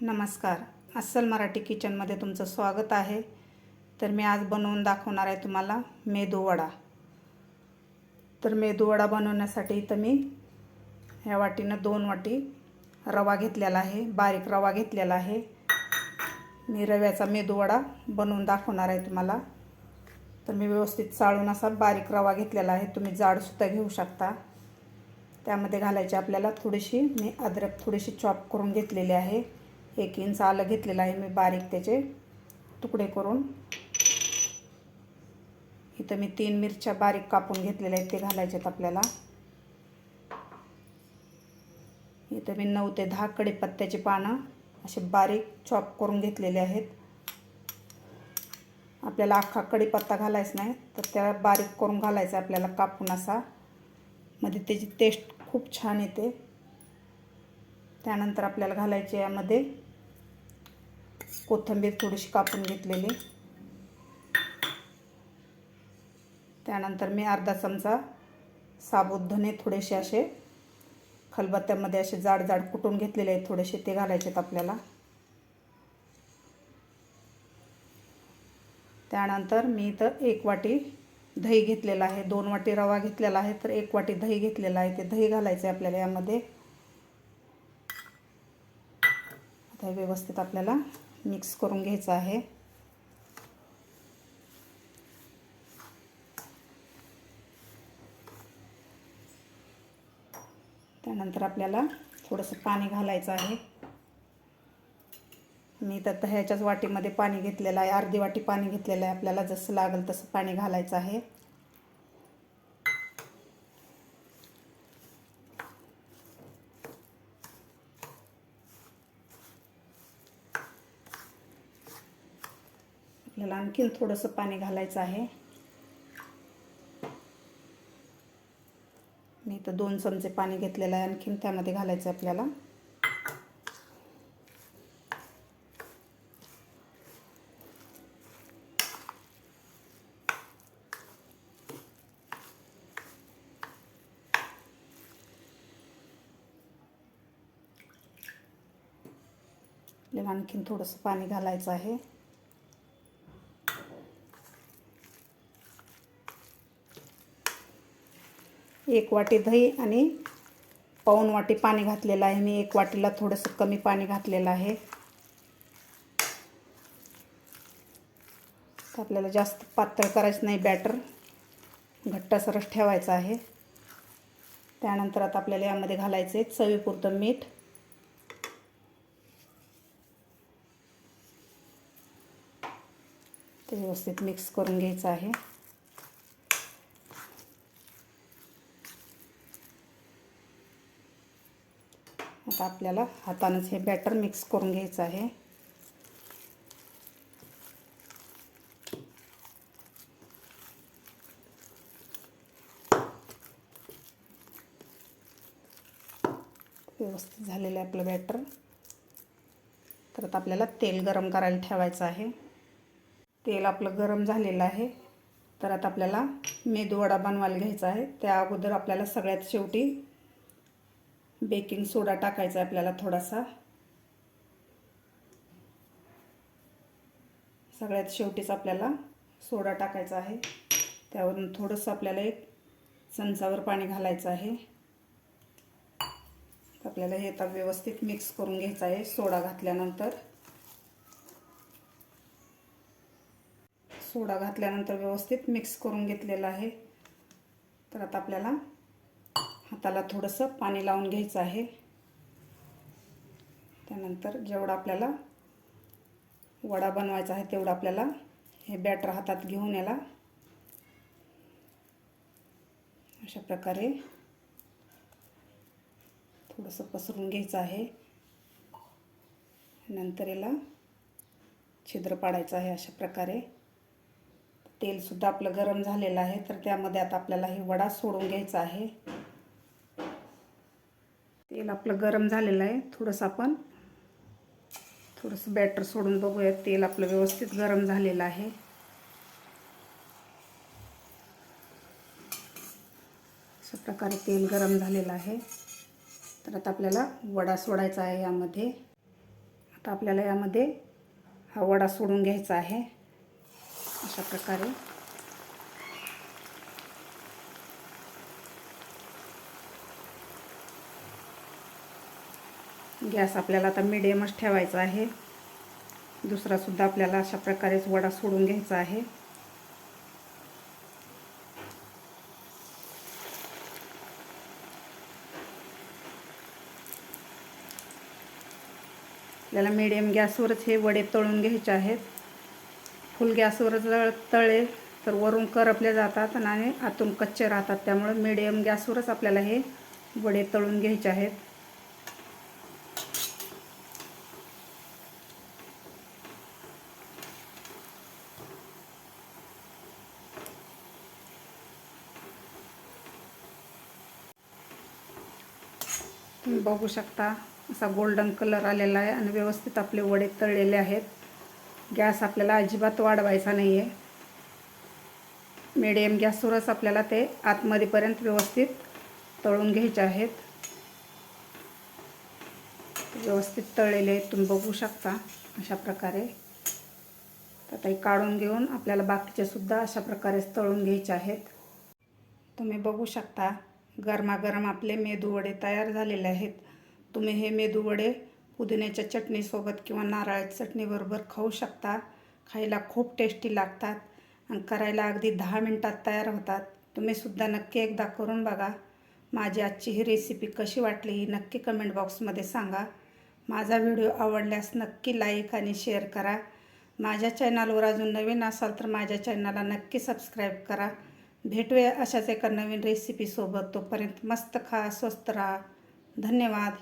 नमस्कार. अस्सल मराठी किचनमध्ये तुमचं स्वागत आहे. तर मी आज बनवून दाखवणार आहे तुम्हाला मेदूवडा तर मेदूवडा बनवण्यासाठी इथं मी ह्या वाटीनं दोन वाटी रवा घेतलेला आहे बारीक रवा घेतलेला आहे. मी रव्याचा मेदूवडा बनवून दाखवणार आहे तुम्हाला. तर मी व्यवस्थित चाळून असा बारीक रवा घेतलेला आहे तुम्ही जाडसुद्धा घेऊ शकता. त्यामध्ये घालायची आपल्याला थोडीशी मी अद्रक थोडीशी चॉप करून घेतलेली आहे. एक इंच आलं घेतलेलं आहे मी बारीक त्याचे तुकडे करून. इथं मी तीन मिरच्या बारीक कापून घेतलेल्या आहेत ते घालायचे आहेत आपल्याला. इथं मी नऊ ते दहा कडीपत्त्याची पानं असे बारीक चॉप करून घेतलेले आहेत. आपल्याला अख्खा कढीपत्ता घालायचा नाही तर त्या बारीक करून घालायचा आपल्याला कापून असा. मध्ये त्याची टेस्ट खूप छान येते. त्यानंतर आपल्याला घालायची यामध्ये कोथिंबीर थोडीशी कापून घेतलेली. त्यानंतर मी अर्धा चमचा साबुत धने थोडेसे असे खलबत्त्यामध्ये असे जाड जाड कुटून घेतलेले आहेत थोडेसे ते घालायचे आहेत आपल्याला. त्यानंतर मी इथं एक वाटी दही घेतलेला आहे दोन वाटी रवा घेतलेला आहे तर एक वाटी दही घेतलेला आहे ते दही घालायचं आहे आपल्याला यामध्ये. आता व्यवस्थित आपल्याला मिक्स करून घ्यायचं आहे. त्यानंतर आपल्याला थोडंसं पाणी घालायचं आहे. मी तर ह्याच्याच वाटीमध्ये पाणी घेतलेलं आहे. अर्धी वाटी पाणी घेतलेलं आहे. आपल्याला जसं लागेल तसं पाणी घालायचं आहे. ह्याला आणखीन थोडंसं पाणी घालायचं आहे. मी तर दोन चमचे पाणी घेतलेलं आहे आणखीन त्यामध्ये घालायचं आहे आपल्याला. आपल्याला आणखीन थोडंसं पाणी घालायचं आहे. एक वाटी दही आणि पाऊन वाटी पाणी घातलेलं आहे. मी एक वाटीला थोडंसं कमी पाणी घातलेलं आहे. आपल्याला जास्त पातळ करायचं नाही. बॅटर घट्टसरच ठेवायचं आहे. त्यानंतर आता आपल्याला यामध्ये घालायचं आहे चवीपुरतं मीठ. ते व्यवस्थित मिक्स करून घ्यायचं आहे. आता आपल्याला हातानंच हे बॅटर मिक्स करून घ्यायचं आहे. व्यवस्थित झालेलं आहे आपलं बॅटर तर आता आपल्याला तेल गरम करायला ठेवायचं आहे. तेल आपलं गरम झालेलं आहे. तर आता आपल्याला मेदूवडा बनवायला घ्यायचा आहे. त्या अगोदर आपल्याला सगळ्यात शेवटी बेकिंग सोडा टाकायचा आहे आपल्याला थोडासा. सगळ्यात शेवटीच आपल्याला सोडा टाकायचा आहे. त्यावरून थोडंसं आपल्याला एक चमचावर पाणी घालायचं आहे. आपल्याला हे आता व्यवस्थित मिक्स करून घ्यायचं आहे सोडा घातल्यानंतर. सोडा घातल्यानंतर व्यवस्थित मिक्स करून घेतलेलं आहे. तर आता आपल्याला त्याला थोडंसं पाणी लावून घ्यायचं आहे. त्यानंतर जेवढा आपल्याला वडा बनवायचा आहे तेवढं आपल्याला हे बॅटर हातात घेऊन याला अशा प्रकारे थोडंसं पसरून घ्यायचं आहे. नंतर याला छिद्र पाडायचं आहे अशा प्रकारे. तेलसुद्धा आपलं गरम झालेलं आहे तर त्यामध्ये आता आपल्याला हे वडा सोडून घ्यायचा आहे. तेल आपलं गरम झालेलं आहे थोडंसं आपण थोडंसं बॅटर सोडून बघूया तेल आपलं व्यवस्थित गरम झालेलं आहे. अशा प्रकारे तेल गरम झालेलं आहे. तर आता आपल्याला वडा सोडायचा आहे यामध्ये. आता आपल्याला यामध्ये हा वडा सोडून घ्यायचा आहे. अशा प्रकारे. गॅस आपल्याला आता मिडियमच ठेवायचा आहे. दुसरासुद्धा आपल्याला अशा प्रकारेच वडा सोडून घ्यायचा आहे. आपल्याला मिडियम गॅसवरच हे वडे तळून घ्यायचे आहेत. फुल गॅसवर जर तळे तर वरून करपले जातात आणि आतून कच्चे राहतात. त्यामुळे मिडियम गॅसवरच आपल्याला हे वडे तळून घ्यायचे आहेत. तुम्ही बघू शकता. असा गोल्डन कलर आलेला आहे आणि व्यवस्थित आपले वडे तळलेले आहेत. गॅस आपल्याला अजिबात वाढवायचा नाही आहे मिडियम गॅसवरच आपल्याला ते आतमध्येपर्यंत व्यवस्थित तळून घ्यायचे आहेत. व्यवस्थित तळलेले आहेत. तुम्ही बघू शकता अशा प्रकारे. तर आता हे काढून घेऊन आपल्याला बाकीचे सुद्धा अशा प्रकारेच तळून घ्यायचे आहेत. तुम्ही बघू शकता गरमागरम आपले मेदूवडे तयार झालेले आहेत. तुम्ही हे मेदूवडे पुदिन्याच्या चटणीसोबत किंवा नारळाच्या चटणीबरोबर खाऊ शकता. खायला खूप टेस्टी लागतात आणि करायला अगदी दहा मिनटात तयार होतात. तुम्ही सुद्धा नक्की एकदा करून बघा. माझी आजची ही रेसिपी कशी वाटली ही नक्की कमेंट बॉक्समध्ये सांगा. माझा व्हिडिओ आवडल्यास नक्की लाईक आणि शेअर करा. माझ्या चॅनलवर अजून नवीन असाल तर माझ्या चॅनलला नक्की सबस्क्राईब करा. भेटूया अशाच एका नवीन रेसिपीसोबत तोपर्यंत मस्त खा स्वस्त राहा. धन्यवाद.